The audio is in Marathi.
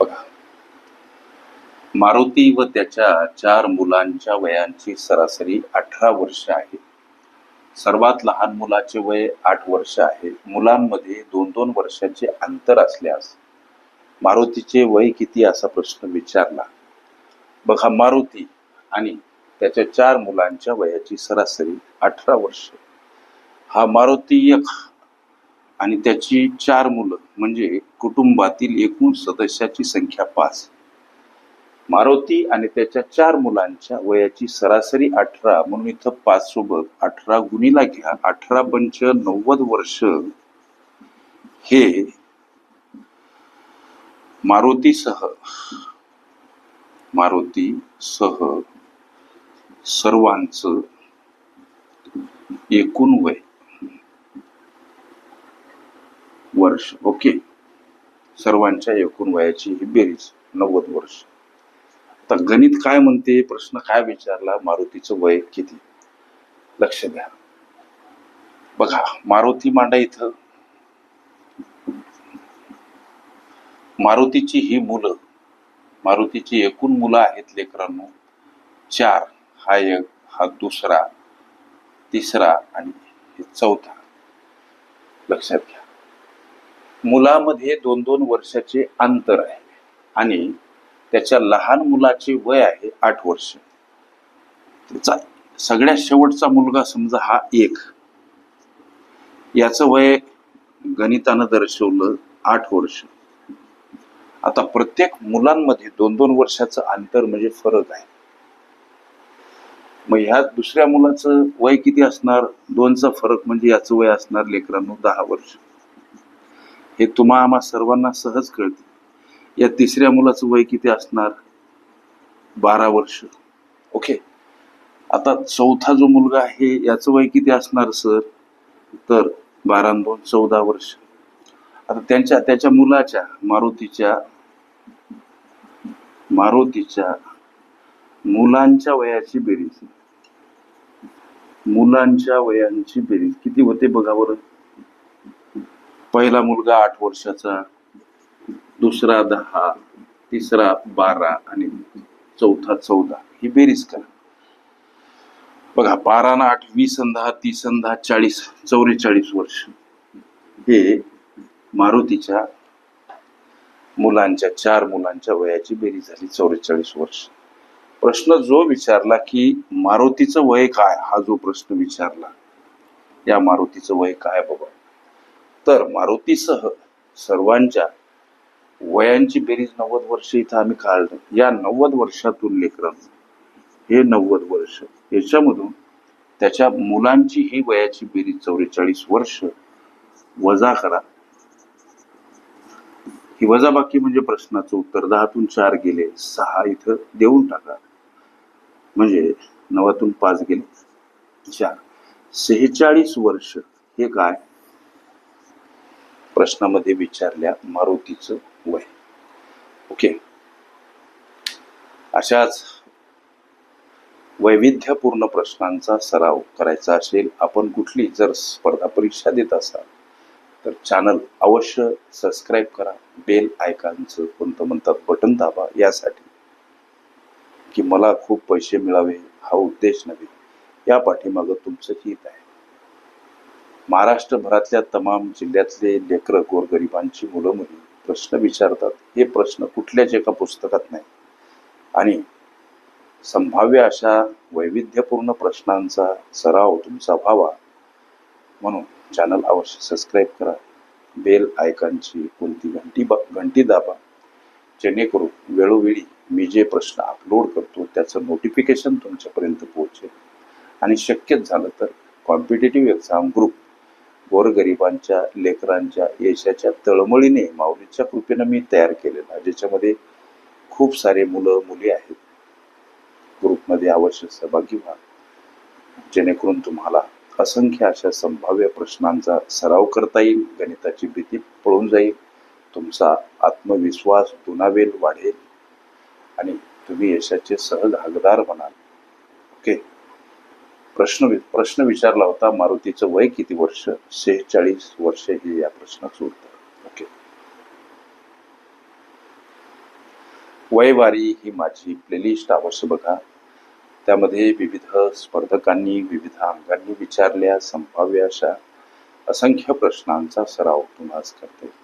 बघा. मारुती व त्याच्या चार मुलांच्या वयांची सरासरी अठरा वर्ष आहे सर्वात लहान मुलाचे वय आठ वर्ष आहे. मुलांमध्ये दोन दोन वर्षाचे अंतर असल्यास मारुतीचे वय किती असा प्रश्न विचारला. बघा मारुती आणि त्याच्या चार मुलांच्या वयाची सरासरी अठरा वर्ष. हा मारुती एक आणि त्याची चार मुलं म्हणजे कुटुंबातील एकूण सदस्याची संख्या पाच. मारुती आणि त्याच्या चार मुलांच्या वयाची सरासरी अठरा म्हणून इथं पाच सोबत अठरा गुणीला घ्या. अठरा पंच नव्वद वर्ष. हे मारुतीसह मारुतीसह सर्वांचं एकूण वय. वर्ष. ओके. सर्वांच्या एकूण वयाची ही बेरीज नव्वद वर्ष. आता गणित काय म्हणते? प्रश्न काय विचारला? मारुतीचं वय किती? लक्ष द्या. बघा मारुती मांडा इथं. मारुतीची ही मुलं मारुतीची एकूण मुलं आहेत लेकरांनो. चार हा एक हा दुसरा तिसरा आणि हे चौथा. लक्षात घ्या. मुलामध्ये दोन दोन वर्षाचे अंतर आहे आणि त्याच्या लहान मुलाचे वय आहे आठ वर्ष. त्याचा सगळ्यात शेवटचा मुलगा समजा हा एक. याचं वय गणितानं दर्शवलं आठ वर्ष. आता प्रत्येक मुलांमध्ये दोन दोन वर्षाचं अंतर म्हणजे फरक आहे. मग ह्या दुसऱ्या मुलाचं वय किती असणार? दोनचा फरक म्हणजे याचं वय असणार लेकरांनो दहा वर्ष. हे तुम्हा आम्हा सर्वांना सहज कळते. या तिसऱ्या मुलाचं वय किती असणार? बारा वर्ष. ओके. आता चौथा जो मुलगा आहे याचं वय किती असणार सर? तर बारा दोन चौदा वर्ष. आता त्यांच्या त्याच्या मुलाच्या मारुतीच्या मारुतीच्या मुलांच्या वयाची बेरीज. मुलांच्या वयांची बेरीज. किती होते बघा बरं. पहिला मुलगा आठ वर्षाचा दुसरा दहा तिसरा बारा आणि चौथा चौदा. ही बेरीज करा. बघा बारा ना आठ वीस दहा तीस दहा चाळीस चौवेचाळीस वर्ष. हे मारुतीच्या मुलांच्या चार मुलांच्या वयाची बेरीज झाली चौवेचाळीस वर्ष. प्रश्न जो विचारला की मारुतीचं वय काय? हा जो प्रश्न विचारला या मारुतीचं वय काय बाबा? तर मारुतीसह सर्वांच्या वयांची बेरीज नव्वद वर्ष इथं आम्ही काढलं. या नव्वद वर्षातून लेकरांना हे नव्वद वर्ष याच्यामधून त्याच्या मुलांची ही वयाची बेरीज चौवेचाळीस वर्ष वजा करा. ही वजाबाकी म्हणजे प्रश्नाचं उत्तर. दहातून चार गेले सहा इथं देऊन टाका. म्हणजे नवातून पाच गेले. चार. सेहेचाळीस वर्ष हे काय? प्रश्नामध्ये विचारल्या मारुतीचं वय. ओके अशाच वैविध्यपूर्ण प्रश्नांचा सराव करायचा असेल आपण कुठली जर स्पर्धा परीक्षा देत असाल तर चॅनल अवश्य सबस्क्राईब करा. बेल आयकॉनचं कोणतं म्हणतात बटन दाबा. यासाठी की मला खूप पैसे मिळावे हा उद्देश नव्हे. या पाठीमागं तुमचं हित आहे. महाराष्ट्रभरातल्या तमाम जिल्ह्यातले लेकरं गोरगरिबांची मुलं मुली प्रश्न विचारतात. हे प्रश्न कुठल्याच एका पुस्तकात नाही. आणि संभाव्य अशा वैविध्यपूर्ण प्रश्नांचा सराव तुमचा व्हावा म्हणून चॅनल अवश्य सबस्क्राईब करा. बेल आयकॉनची कोणती घंटी बा घंटी दाबा. जेणेकरून वेळोवेळी मी जे प्रश्न अपलोड करतो त्याचं नोटिफिकेशन तुमच्यापर्यंत पोहोचेल. आणि शक्यच झालं तर कॉम्पिटेटिव्ह एक्झाम ग्रुप गोरगरिबांच्या लेकरांच्या यशाच्या तळमळीने माऊलीच्या कृपेनं मी तयार केलेला ज्याच्यामध्ये खूप सारे मुलं मुली आहेत. ग्रुपमध्ये अवश्य सहभागी व्हा. जेणेकरून तुम्हाला असंख्य अशा संभाव्य प्रश्नांचा सराव करता येईल गणिताची भीती पळून जाईल तुमचा आत्मविश्वास दुनावेल वाढेल आणि तुम्ही यशाचे सहज हकदार बनाल ओके? प्रश्न वि- प्रश्न विचारला होता मारुतीचं वय किती वर्ष? सेहेचाळीस वर्ष हे या प्रश्नाचं उत्तर ओके. वयवारी ही माझी प्लेलिस्ट अवश्य बघा. त्यामध्ये विविध स्पर्धकांनी विविध अंगांनी विचारल्या संभाव्य अशा असंख्य प्रश्नांचा सराव तुम्हाला करते.